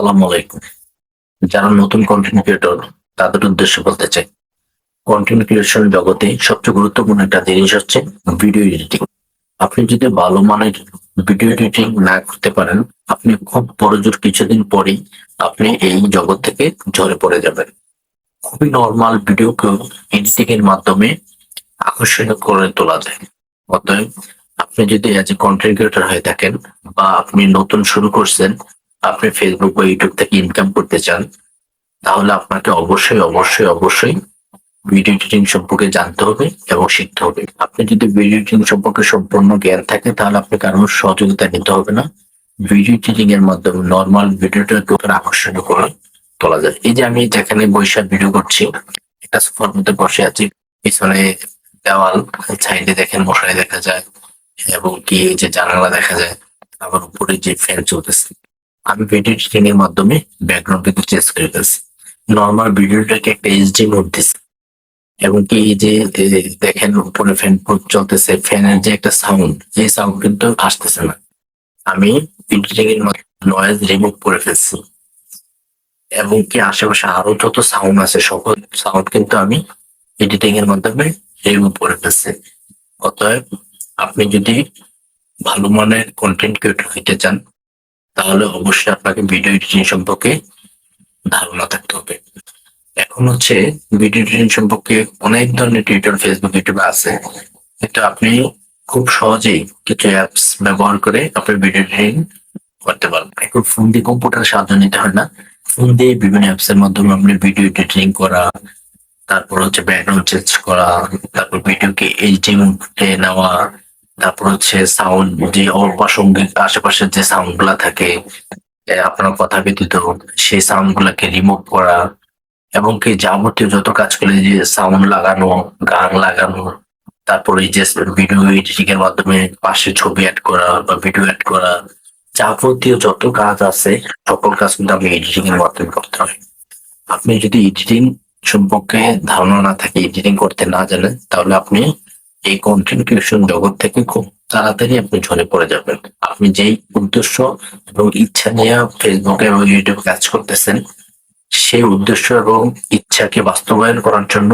আসসালামু আলাইকুম। যারা নতুন কন্টেন্ট ক্রিয়েটর তাদের উদ্দেশ্য বলতে চাই কন্টেন্ট ক্রিয়েশন জগতে সবচেয়ে গুরুত্বপূর্ণ একটা জিনিস হচ্ছে ভিডিও এডিটিং আপনি যদি ভালো মানের ভিডিও এডিটিং না করতে পারেন, আপনি খুব বড়জোর কিছুদিন পরেই আপনি এই জগৎ থেকে ঝরে পড়ে যাবেন। খুবই নর্মাল ভিডিওকেও এডিটিং এর মাধ্যমে আকর্ষণীয় করে তোলা যায়। অতএব, আপনি যদি এজ এ কন্টেন্ট ক্রিয়েটর হয়ে থাকেন বা আপনি নতুন শুরু করছেন আপনি ফেসবুক বা ইউটিউব থেকে ইনকাম করতে চান, তাহলে আপনাকে অবশ্যই অবশ্যই অবশ্যই ভিডিও এডিটিং সম্পর্কে জানতে হবে এবং শিখতে হবে। আপনি যদি ভিডিও এডিটিং সম্পর্কে সম্পূর্ণ জ্ঞান থাকে, তাহলে আপনি কারোর সহযোগিতা নিতে হবে না। ভিডিও এডিটিং এর মাধ্যমে নর্মাল ভিডিওটাকে আকর্ষণীয় করে তোলা যায়। এই যে আমি যেখানে বৈশাখ ভিডিও করছি, একটা সোফার মধ্যে বসে আছি, পিছনে দেওয়াল, সাইডে দেখেন মশারি দেখা যায়, এবং কি যে জানালা দেখা যায় আবার উপরে যে ফ্যান চলতেছে। আমি ভিডিও এর মাধ্যমে ব্যাকগ্রাউন্ড কিন্তু চেঞ্জ করে ফেলছি। নর্মাল ভিডিওটাকে একটা এইচডি মোড দিছি। এবং কি এই যে দেখেন উপরে ফ্যান চলতেছে ফ্যানের যে একটা সাউন্ড এই সাউন্ড কিন্তু আসতেছে না। আমি এডিটিং এর নয়েজ রিমুভ করে ফেলছি। এবং কি আশেপাশে আরও যত সাউন্ড আছে, সকল সাউন্ড কিন্তু আমি এডিটিং এর মাধ্যমে রিমুভ করে ফেলছি। অতএব আপনি যদি ভালো মানের কন্টেন্ট ক্রিয়েটর হইতে চান তাহলে অবশ্যই আপনাকে ভিডিও এডিটিং সম্পর্কে ধারণা থাকতে হবে। এখন হচ্ছে ভিডিও এডিটিং সম্পর্কে অনেক ধরনের টিউটর ফেসবুক ইউটিউবে আছে। কিন্তু আপনি খুব সহজেই কিছু অ্যাপস ব্যবহার করে আপনি ভিডিও এডিটিং করতে পারবেন। এখন ফোন দিয়ে কম্পিউটার সাহায্য নিতে হয় না। ফোন দিয়ে বিভিন্ন অ্যাপস এর মাধ্যমে আপনি ভিডিও এডিটিং করা, তারপর হচ্ছে ব্যাকগ্রাউন্ড চেঞ্জ করা, তারপর ভিডিওকে এইচডি মুডে নেওয়া তারপর হচ্ছে সাউন্ড যে অপ্রাসঙ্গিক আশেপাশের যে সাউন্ডগুলা থাকে আপনার কথা ব্যতীত, সেই সাউন্ড গুলাকে রিমুভ করা এবং কি যাবতীয় যত কাজ করলে যে সাউন্ড লাগানো, গান লাগানো, তারপর যে ভিডিও এডিটিং এর মাধ্যমে পাশে ছবি অ্যাড করা বা ভিডিও অ্যাড করা, যাবতীয় যত কাজ আছে, সকল কাজ কিন্তু আপনি এডিটিং এর মাধ্যমে করতে হয়। আপনি যদি এডিটিং সম্পর্কে ধারণা না থাকে এডিটিং করতে না জানেন, তাহলে আপনি এই কন্টেন্ট জগৎ থেকে খুব তাড়াতাড়ি আপনি ঝরে পড়ে যাবেন। আপনি যেই উদ্দেশ্য এবং ইচ্ছা নিয়ে ফেসবুকে এবং ইউটিউবে কাজ করতেছেন, সেই উদ্দেশ্য এবং ইচ্ছাকে বাস্তবায়ন করার জন্য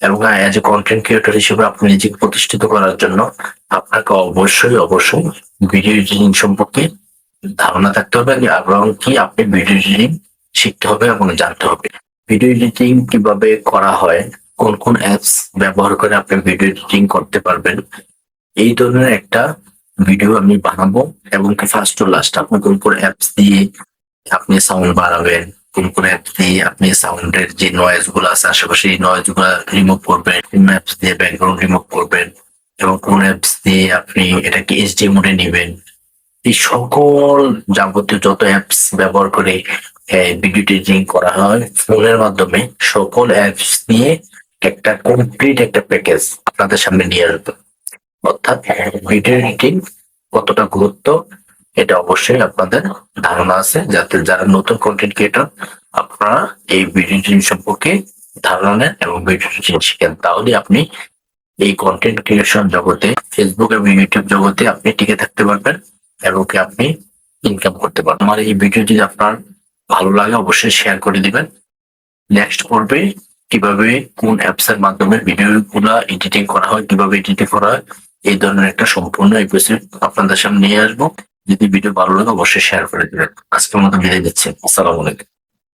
এবং এজ এ কন্টেন্ট ক্রিয়েটর হিসেবে আপনি নিজেকে প্রতিষ্ঠিত করার জন্য আপনাকে অবশ্যই অবশ্যই ভিডিও এডিটিং সম্পর্কে ধারণা থাকতে হবে এবং কি আপনি ভিডিও এডিটিং শিখতে হবে এবং জানতে হবে। ভিডিও এডিটিং কীভাবে করা হয় কোন কোন অ্যাপস ব্যবহার করে আপনি ভিডিও এডিটিং করতে পারবেন। এই ধরনের একটা ভিডিও আমি বানাবো এবং ফার্স্ট টু লাস্ট আপনি কোন কোন অ্যাপস দিয়ে আপনি সাউন্ড বাড়াবেন কোন কোন অ্যাপস দিয়ে আপনি সাউন্ডের যে নয়েজগুলো আছে, আশেপাশে এই নয়েজগুলো রিমুভ করবেন, কোন অ্যাপস দিয়ে ব্যাকগ্রাউন্ড রিমুভ করবেন এবং কোন অ্যাপস দিয়ে আপনি এটাকে এইচডি মোডে নেবেন। এই সকল যাবতীয় যত অ্যাপস ব্যবহার করে ভিডিও এডিটিং করা হয় ফোনের মাধ্যমে সকল অ্যাপস নিয়ে একটা কমপ্লিট একটা প্যাকেজ আপনাদের সামনে নিয়ে আসবে। অর্থাৎ ভিডিও এডিটিং কতটা গুরুত্ব, এটা অবশ্যই আপনাদের ধারণা আছে। যাতে যারা নতুন কন্টেন্ট ক্রিয়েটর আপনারা এই ভিডিও এডিটিং সম্পর্কে ধারণা নেন এবং ভিডিও এডিটিং শিখেন। তাহলে আপনি এই কন্টেন্ট ক্রিয়েশন জগতে ফেসবুক এবং ইউটিউব জগতে আপনি টিকে থাকতে পারবেন এবং আপনি ইনকাম করতে পারবেন। আমার এই ভিডিও যদি আপনার ভালো লাগে, অবশ্যই শেয়ার করে দিবেন। নেক্সট পর্বে কীভাবে কোন অ্যাপস এর মাধ্যমে ভিডিও গুলা এডিটিং করা হয়, কীভাবে এডিটিং করা হয়, এই ধরনের একটা সম্পূর্ণ এপিসোড আপনাদের সামনে নিয়ে আসব। যদি ভিডিও ভালো লাগে, অবশ্যই শেয়ার করে দেবেন। আজকের মতো বিদায় দিচ্ছি আসসালামু আলাইকুম।